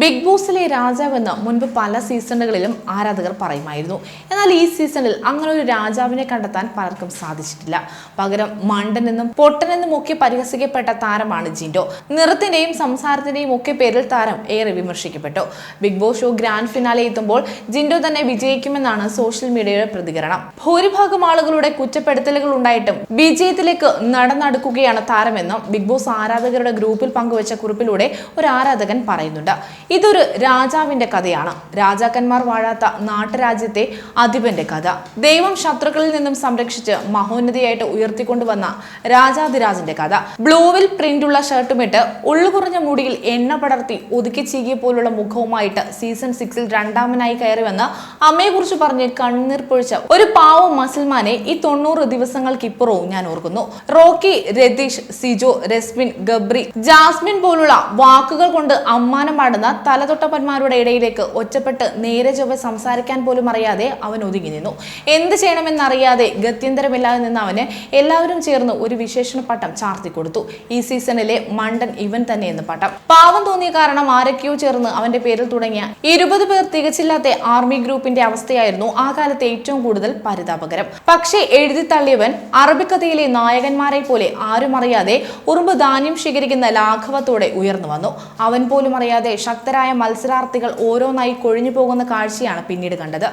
Big ബോസിലെ രാജാവെന്ന് മുൻപ് പല സീസണുകളിലും ആരാധകർ പറയുമായിരുന്നു. എന്നാൽ ഈ സീസണിൽ അങ്ങനെ ഒരു രാജാവിനെ കണ്ടെത്താൻ പലർക്കും സാധിച്ചിട്ടില്ല. പകരം മണ്ടനെന്നും പൊട്ടനെന്നും ഒക്കെ പരിഹസിക്കപ്പെട്ട താരമാണ് ജിൻഡോ. നിറത്തിന്റെയും സംസാരത്തിന്റെയും ഒക്കെ പേരിൽ താരം ഏറെ വിമർശിക്കപ്പെട്ടു. Big boss show grand finale എത്തുമ്പോൾ ജിൻഡോ തന്നെ വിജയിക്കുമെന്നാണ് സോഷ്യൽ മീഡിയയുടെ പ്രതികരണം. ഭൂരിഭാഗം ആളുകളുടെ കുറ്റപ്പെടുത്തലുകൾ ഉണ്ടായിട്ടും വിജയത്തിലേക്ക് നടന്നടുക്കുകയാണ് താരമെന്നും ബിഗ് ബോസ് ആരാധകരുടെ ഗ്രൂപ്പിൽ പങ്കുവച്ച കുറിപ്പിലൂടെ ഒരു ആരാധകൻ പറയുന്നുണ്ട്. ഇതൊരു രാജാവിന്റെ കഥയാണ്. രാജാക്കന്മാർ വാഴാത്ത നാട്ടുരാജ്യത്തെ അധിപന്റെ കഥ. ദൈവം ശത്രുക്കളിൽ നിന്നും സംരക്ഷിച്ച് മഹോന്നതിയായിട്ട് ഉയർത്തിക്കൊണ്ടുവന്ന രാജാതിരാജന്റെ കഥ. ബ്ലൂവിൽ പ്രിന്റ് പ്രിന്റുള്ള ഷർട്ടുമിട്ട് ഉള്ളു കുറഞ്ഞ മുടിയിൽ എണ്ണ പടർത്തി ഒതുക്കി ചീകിയ പോലുള്ള മുഖവുമായിട്ട് സീസൺ സിക്സിൽ രണ്ടാമനായി കയറി വന്ന അമ്മയെക്കുറിച്ച് പറഞ്ഞ് കണ്ണീർ പൊഴിച്ച ഒരു പാവം മസിൽമാനെ ഈ തൊണ്ണൂറ് ദിവസങ്ങൾക്കിപ്പുറവും ഞാൻ ഓർക്കുന്നു. റോക്കി രതീഷ് സിജോ രസ്മിൻ ഗബ്രി ജാസ്മിൻ പോലുള്ള വാക്കുകൾ കൊണ്ട് അമ്മാനം പാടുന്ന തലതൊട്ടപ്പന്മാരുടെ ഇടയിലേക്ക് ഒറ്റപ്പെട്ട് നേരെ ചൊവ്വെ സംസാരിക്കാൻ പോലും അറിയാതെ അവൻ ഒതുങ്ങി നിന്നു. എന്ത് ചെയ്യണമെന്നറിയാതെ ഗത്യന്തരമില്ലാതെ നിന്ന് അവന് എല്ലാവരും ചേർന്ന് ഒരു വിശേഷണ പട്ടം ചാർത്തി കൊടുത്തു. ഈ സീസണിലെ മണ്ടൻ ഇവൻ തന്നെ എന്ന് പട്ടം. പാവം തോന്നിയ കാരണം ആരൊക്കെയോ ചേർന്ന് അവന്റെ പേരിൽ തുടങ്ങിയ ഇരുപത് പേർ തികച്ചില്ലാത്ത ആർമി ഗ്രൂപ്പിന്റെ അവസ്ഥയായിരുന്നു ആ കാലത്തെ ഏറ്റവും കൂടുതൽ പരിതാപകരം. പക്ഷേ എഴുതി തള്ളിയവൻ അറബിക്കഥയിലെ നായകന്മാരെ പോലെ ആരും അറിയാതെ ഉറുമ്പ് ധാന്യം ശേഖരിക്കുന്ന ലാഘവത്തോടെ ഉയർന്നു വന്നു. അവൻ പോലും അറിയാതെ ശക്തരായ മത്സരാർത്ഥികൾ ഓരോന്നായി കൊഴിഞ്ഞു പോകുന്ന കാഴ്ചയാണ് പിന്നീട് കണ്ടത്.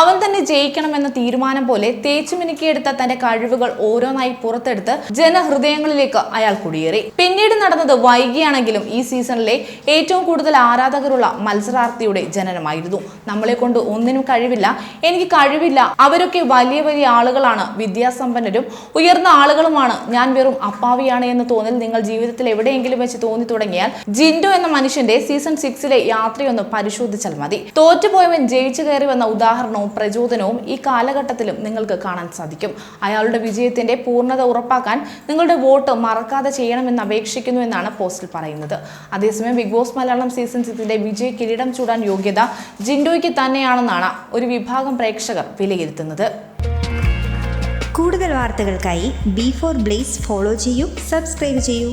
അവൻ തന്നെ ജയിക്കണമെന്ന തീരുമാനം പോലെ തേച്ചു മിനുക്കിയെടുത്ത തന്റെ കഴിവുകൾ ഓരോന്നായി പുറത്തെടുത്ത് ജനഹൃദയങ്ങളിലേക്ക് അയാൾ കുടിയേറി. പിന്നീട് നടന്നത് വൈകിയാണെങ്കിലും ഈ സീസണിലെ ഏറ്റവും കൂടുതൽ ആരാധകരുള്ള മത്സരാർത്ഥിയുടെ ജനനമായിരുന്നു. നമ്മളെ കൊണ്ട് ഒന്നിനും കഴിവില്ല എനിക്ക് കഴിവില്ല. അവരൊക്കെ വലിയ വലിയ ആളുകളാണ് വിദ്യാസമ്പന്നരും ഉയർന്ന ആളുകളുമാണ്. ഞാൻ വെറും അപ്പാവിയാണ് എന്ന് തോന്നൽ നിങ്ങൾ ജീവിതത്തിൽ എവിടെയെങ്കിലും വെച്ച് തോന്നി തുടങ്ങിയാൽ ജിൻഡോ എന്ന മനുഷ്യന്റെ സീസൺ സിക്സിലെ യാത്രയൊന്ന് പരിശോധിച്ചാൽ മതി. തോറ്റുപോയവൻ ജയിച്ചു കയറി വന്ന ഉദാഹരണവും പ്രചോദനവും ഈ കാലഘട്ടത്തിലും നിങ്ങൾക്ക് കാണാൻ സാധിക്കും. അയാളുടെ വിജയത്തിന്റെ പൂർണത ഉറപ്പാക്കാൻ നിങ്ങളുടെ വോട്ട് മറക്കാതെ ചെയ്യണമെന്ന് അപേക്ഷിക്കുന്നു എന്നാണ് പോസ്റ്റിൽ പറയുന്നത്. അതേസമയം ബിഗ് ബോസ് മലയാളം സീസൺ സിക്സിന്റെ വിജയ കിരീടം ചൂടാൻ യോഗ്യത ജിൻഡോയ്ക്ക് തന്നെയാണെന്നാണ് ഒരു വിഭാഗം പ്രേക്ഷകർ വിലയിരുത്തുന്നത്. കൂടുതൽ വാർത്തകൾക്കായി ബി ഫോർ ബ്ലേസ് ഫോളോ ചെയ്യൂ സബ്സ്ക്രൈബ് ചെയ്യൂ.